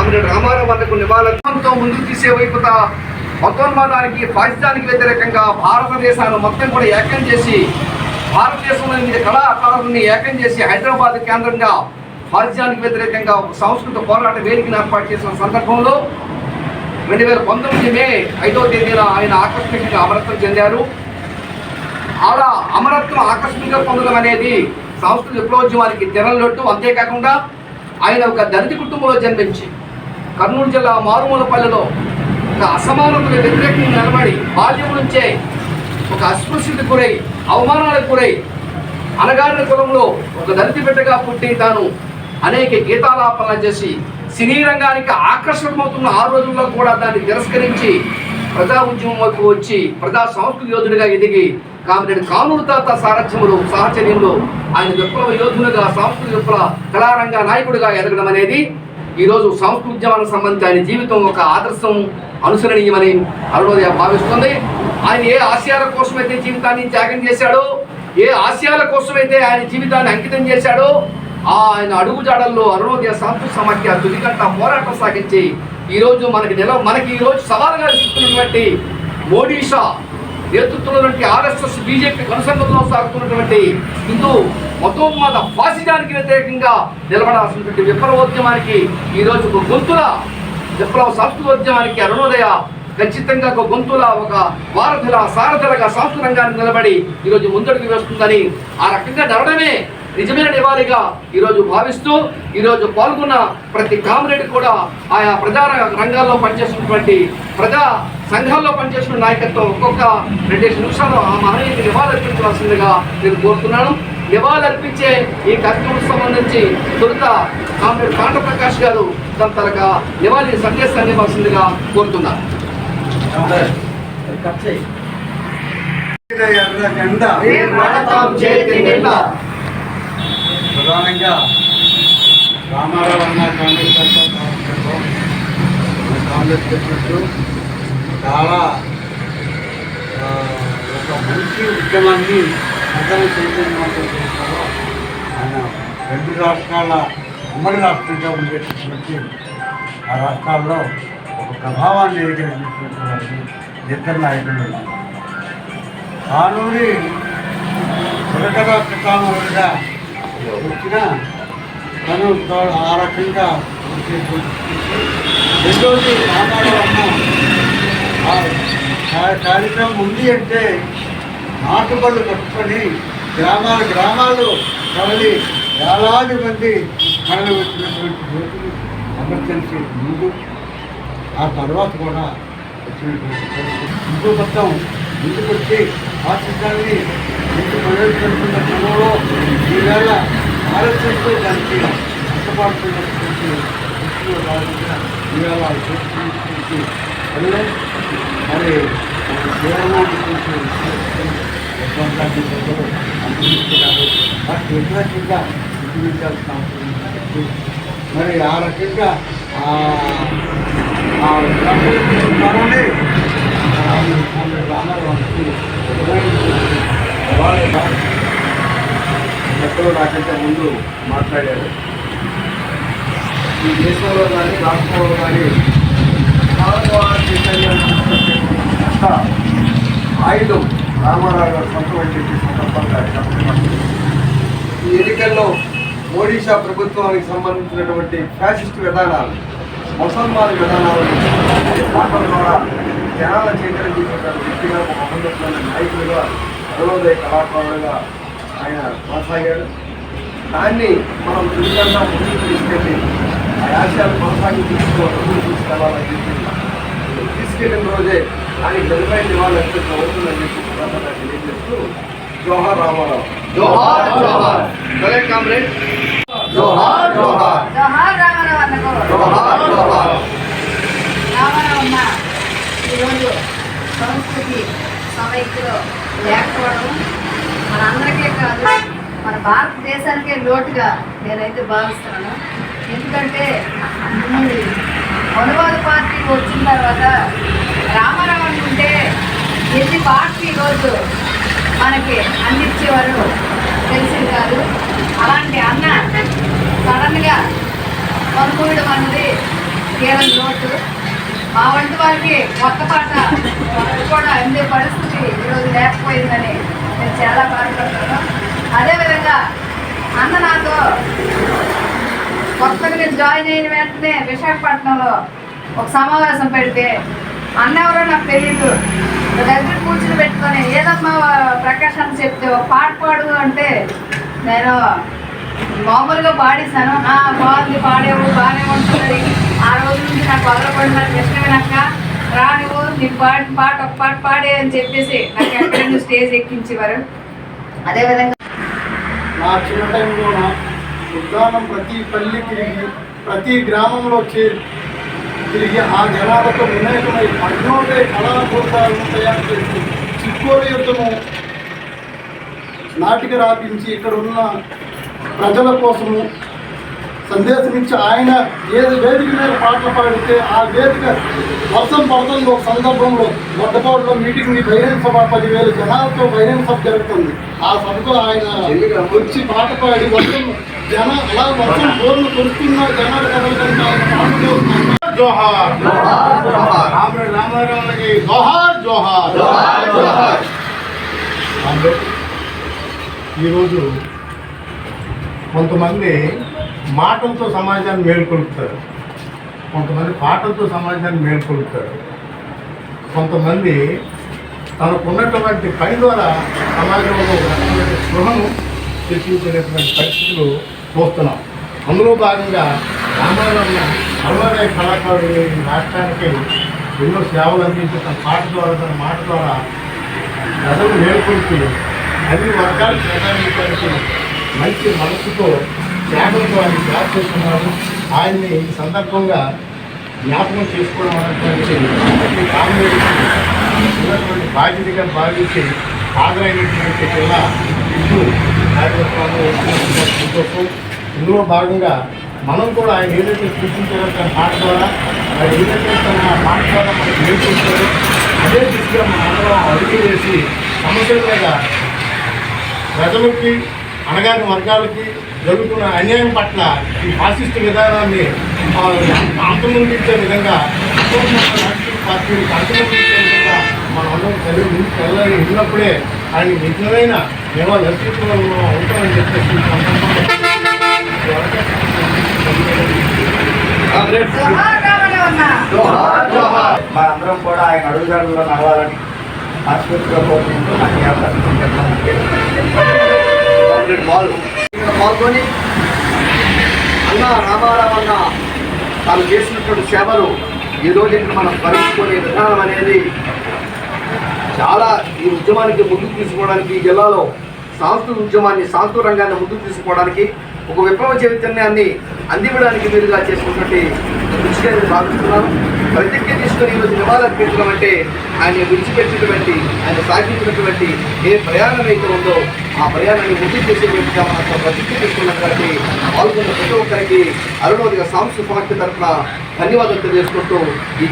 కామిరెడ్డి రామారావు వద్దకు నివాళులతో ముందుకు తీసే వైపుత మతోన్మాదానికి ఫాసిజానికి వ్యతిరేకంగా భారతదేశాన్ని మొత్తం కూడా ఏకం చేసి భారతదేశంలో ఎనిమిది కళాకారులను ఏకం చేసి హైదరాబాద్ కేంద్రంగా ఫాసిజానికి వ్యతిరేకంగా ఒక సాంస్కృతిక పోరాట వేదికను ఏర్పాటు చేసిన సందర్భంలో రెండు వేల పంతొమ్మిది మే ఐదో తేదీన ఆయన ఆకస్మికంగా అమరత్వం చెందారు. అలా అమరత్వం ఆకస్మికంగా పొందడం అనేది సంస్కృతి విప్లవోద్యమానికి తెరలొట్టు. అంతేకాకుండా ఆయన ఒక దళిత కుటుంబంలో జన్మించి కర్నూలు జిల్లా మారుమూలపల్లెలో ఒక అసమానతకు వ్యతిరేకంగా నిలబడి బాల్యం నుంచే ఒక అస్పృశ్యతకు గురై అవమానాలకు గురై అనగారిన కులంలో ఒక దళిత బిడ్డగా పుట్టి తాను అనేక గీతాలాపన చేసి సినీ రంగానికి ఆకర్షణమవుతున్న ఆ రోజుల్లో కూడా దాన్ని తిరస్కరించి ప్రజా ఉద్యమంలోకి వచ్చి ప్రజా సంస్కృతి యోధుడిగా ఎదిగి కామిరెడ్డి కానూరు తాత సారథ్యములు సాహచర్యంలో ఆయన విప్లవ యోధులుగా సాంస్కృతిక విప్లవ కళారంగ నాయకుడిగా ఎదగడం అనేది ఈరోజు సంస్కృత్యమానికి సంబంధించి ఆయన జీవితం ఒక ఆదర్శం అనుసరణీయమని అరుణోదయ భావిస్తుంది. ఆయన ఏ ఆశయాల కోసమైతే జీవితాన్ని త్యాగం చేశాడో ఏ ఆశయాల కోసమైతే ఆయన జీవితాన్ని అంకితం చేశాడో ఆయన అడుగుజాడల్లో అరుణోదయ సాంస్కృతిక సమాఖ్య తుదిగంట పోరాటం సాగించి ఈరోజు మనకి నిల మనకి ఈరోజు సవాలుగా ఇస్తున్నటువంటి మోడీ షా నేతృత్వంలోటువంటి ఆర్ఎస్ఎస్ బీజేపీ కొనసాగులో సాగుతున్నటువంటి హిందూ మతోన్మాద ఫాసిజానికి వ్యతిరేకంగా నిలబడాల్సినటువంటి విప్లవోద్యమానికి ఈరోజు ఒక గొంతుల విప్లవ సంస్కృతోద్యమానికి అరుణోదయ ఖచ్చితంగా ఒక గొంతుల ఒక వారధుల సారథులుగా సంస్కృత నిలబడి ఈరోజు ముందడుగు వేస్తుందని ఆ రకంగా నడవడమే నిజమైన నివాళిగా ఈరోజు భావిస్తూ ఈరోజు పాల్గొన్న ప్రతి కామ్రేడ్ కూడా ఆయా ప్రజా రంగాల్లో పనిచేస్తున్నటువంటి ప్రజా సంఘాల్లో పనిచేస్తున్న నాయకత్వం ఒక్కొక్క రెండేసి నిమిషాలు ఆ మహనీయుకి నివాళులర్పించవలసిందిగా నేను కోరుతున్నాను. నివాళులర్పించే ఈ కార్యక్రమం సంబంధించి తొలుత కామ్రేడ్ కాంట ప్రకాష్ గారు తన తనగా నివాళి సందేశాన్ని ఇవ్వాల్సిందిగా కోరుతున్నాను. జెండా. ప్రధానంగా రామారావు అన్న కాంగ్రెస్ తరఫున కాంగ్రెస్ చెప్పినట్టు చాలా ఒక మంచి ఉద్యమాన్ని ప్రజలు చైతన్యవంతం చేశారు ఆయన రెండు రాష్ట్రాల ఉమ్మడి రాష్ట్రంగా ఉండేటటువంటి ఆ రాష్ట్రాల్లో ఒక ప్రభావాన్ని ఏకీకరించినటువంటి ఇద్దరు నాయకులు కానూరి తొలకగా పితామహుడిగా వచ్చినా తను ఆ రకంగా రెండోది రామారావు ఆ కార్యక్రమం ఉంది అంటే నాటుబళ్ళు కట్టుకొని గ్రామాలు గ్రామాలు కదలి వేలాది మంది కదలి వచ్చినటువంటి రోజులు ఎమర్జెన్సీ ముందు ఆ తర్వాత కూడా వచ్చినటువంటి పరిస్థితి. ఇంకో మొత్తం ముందుకొచ్చి ఆ చిత్రాన్ని ముందు ప్రవేశపెడుతున్న క్రమంలో ఈవేళ ఆలోచనతో దానికి కష్టపడుతున్నటువంటి దృష్టిలో భాగంగా ఈవేళ ఆ చేస్తున్నటువంటి పనులే మరి కేరళకి కొంచెం ఒప్పందాన్ని అందించారు వాటికి వ్యతిరేకంగా చూపించాల్సిన అవసరం ఉంది. మరి ఆ రకంగా ఆ ఆ గ్రంథంలోనే రామారావుకి ఎక్కడో నాకంటే ముందు మాట్లాడారు ఈ దేశంలో కానీ రాష్ట్రంలో కానీ మానవ ఆయుధం రామారావు గారు సొంతమైనటువంటి సందర్భంగా ఈ ఎన్నికల్లో ఒడిషా ప్రభుత్వానికి సంబంధించినటువంటి ఫ్యాసిస్ట్ విధానాలు ముసల్మాన్ విధానాలు మాటల ద్వారా జనాల చైతన్యం చేసినటువంటి వ్యక్తిగా ఒక మహోన్నతమైన నాయకులుగా అరుణోదయ కళాకారులుగా ఆయన కొనసాగాడు దాన్ని మనం ఎందుకంటే ముందుకు తీసుకెళ్ళి ఆ ఆశయాలు కొనసాగి ముందుకు తీసుకెళ్ళాలని చెప్పి తీసుకెళ్ళిన రోజే ఆయన గదిపై నివాళులు అర్పించడం అవుతుందని చెప్పి ప్రధానంగా తెలియజేస్తూ జోహార్ రామారావు. జోహార్ జోహార్. జై కామ్రేడ్. జోహార్ జోహార్. జోహార్ రామారావు జోహార్ జోహార్ రామారావు అన్న ఈరోజు సంస్కృతి సమైక్యలో లేకపోవడం మనందరికీ కాదు మన భారతదేశానికే లోటుగా నేనైతే భావిస్తున్నాను. ఎందుకంటే అనువాద పార్టీ వచ్చిన తర్వాత రామారావు అని ఎన్ని పార్టీ రోజు మనకి అందించేవారు తెలిసింది కాదు. అలాంటి అన్న సడన్గా పనుకోవడం అన్నది కేవలం లోటు. మా వంటి వారికి కొత్త పాట కూడా అందే పరిస్థితి ఈరోజు లేకపోయిందని నేను చాలా బాధపడుతున్నాను. అదేవిధంగా అన్న నాతో కొత్తగా నేను జాయిన్ అయిన వెంటనే విశాఖపట్నంలో ఒక సమావేశం పెడితే అన్న ఎవరో నాకు తెలియదు దగ్గర కూర్చుని పెట్టుకొని ఏదమ్మా ప్రకాష్ అని చెప్తే ఒక పాట పాడు అంటే నేను మామూలుగా పాడేశాను. "ఆ, బాగుంది పాడేవు బాగానే ఉంటుంది ఆ రోజు నుంచి నాకు వదలకుండా ఇష్టమైనాక రా నువ్వు నీకు పాడిన పాట ఒక పాట పాడే అని చెప్పేసి నాకు ఎక్కడైనా స్టేజ్ ఎక్కించేవారు. అదేవిధంగా నా చిన్న టైంలోన ఉద్దానం ప్రతి పల్లి తిరిగి ప్రతి గ్రామంలో చేరి తిరిగి ఆ జనాలతో వినాయకమై అన్నోటే కళాభూతాలను తయారు చేసి చిక్కోడి యుద్ధము నాటిక రాపించి ఇక్కడ ఉన్న ప్రజల కోసము సందేశం ఇచ్చి ఆయన ఏ వేదిక మీద పాటలు పాడితే ఆ వేదిక వర్షం పడుతుంది ఒక సందర్భంలో వడ్డపాడులో మీటింగ్ బహిరంగ సభ పదివేల జనాలతో బహిరంగ సభ జరుగుతుంది. ఆ సభకు ఆయన వచ్చి పాట పాడి వర్షం జన అలా వర్షం బోర్లు కొడుతున్న జనాలు ఆయన పాటలు జోహార్ జోహార్, జోహార్. ఈరోజు కొంతమంది మాటలతో సమాజాన్ని మేల్కొలుపుతారు. కొంతమంది పాటలతో సమాజాన్ని మేల్కొలుపుతారు. కొంతమంది తనకున్నటువంటి పని ద్వారా సమాజంలో ఒక రకమైన స్పృహను తెప్పించేటటువంటి పరిస్థితులు చూస్తున్నాం. అందులో భాగంగా రామారావు అరవై కళాకారుడు రాష్ట్రానికి ఎన్నో సేవలు అందించి తన పాట ద్వారా తన మాట ద్వారా ప్రజలు మేల్కొల్పి అన్ని వర్గాలు ప్రజానికి మంచి మనసుతో త్యాగంతో ఆయన సేవ చేస్తున్నారు. ఆయన్ని ఈ సందర్భంగా జ్ఞాపకం చేసుకోవడం అనేటువంటి ప్రతి ఉన్నటువంటి బాధ్యతగా భావించి హాజరైనటువంటి జిల్లా ఇల్లు కార్యక్రమాలు సంతోషం ఇందులో భాగంగా మనం కూడా ఆయన ఏదైతే సూచించారో తన పాట ద్వారా ఆయన ఏదైతే తన పాట ద్వారా మనకు నేర్పించారో అదే దిశగా మన అందరం అడుగు వేసి సమస్యల మీద ప్రజలకి అనగాని వర్గాలకి జరుగుతున్న అన్యాయం పట్ల ఈ ఫాసిస్ట్ విధానాన్ని అంతమొందించే విధంగా పార్టీని అంతమొందించే విధంగా మనం అందరం కలిగి ముందుకు వెళ్ళాలి ఉన్నప్పుడే ఆయన నిజమైన నివాళులు అస్తిత్వంలో ఉంటామని చెప్పేసి మనందరం కూడా ఆయన అడుగుజాడల్లో నడవాలని మనస్ఫూర్తిగా కోరుకుంటూ నాకు ఈ మాల్ ఇక్కడ పాల్గొని అన్న రామారామన్న తాను చేసినటువంటి సేవలు ఈ రోజు ఇక్కడ మనం స్మరించుకునే విధానం అనేది చాలా ఈ ఉద్యమానికి ముందుకు తీసుకోవడానికి ఈ జిల్లాలో సాంస్కృతిక ఉద్యమాన్ని సాంస్కృతిక రంగాన్ని ముందుకు తీసుకోవడానికి ఒక విప్లవ చైతన్యాన్ని అందివ్వడానికి మీరుగా చేసినటువంటి కృషిగా నేను భావిస్తున్నాను ప్రతిజ్ఞ తీసుకుని ఈరోజు నివాళులర్పించడం అంటే ఆయన విడిచిపెట్టినటువంటి ఆయన సాగించినటువంటి ఏ ప్రయాణం అయితే ఉందో ఆ ప్రయాణాన్ని ముందు చేసే మనం ప్రతిజ్ఞ తీసుకున్నాం కాబట్టి పాల్గొన్న ప్రతి ఒక్కరికి అరుణోదిగా సాంస్కృతిక సమాఖ్య తరఫున ధన్యవాదాలు తెలియజేసుకుంటూ ఈ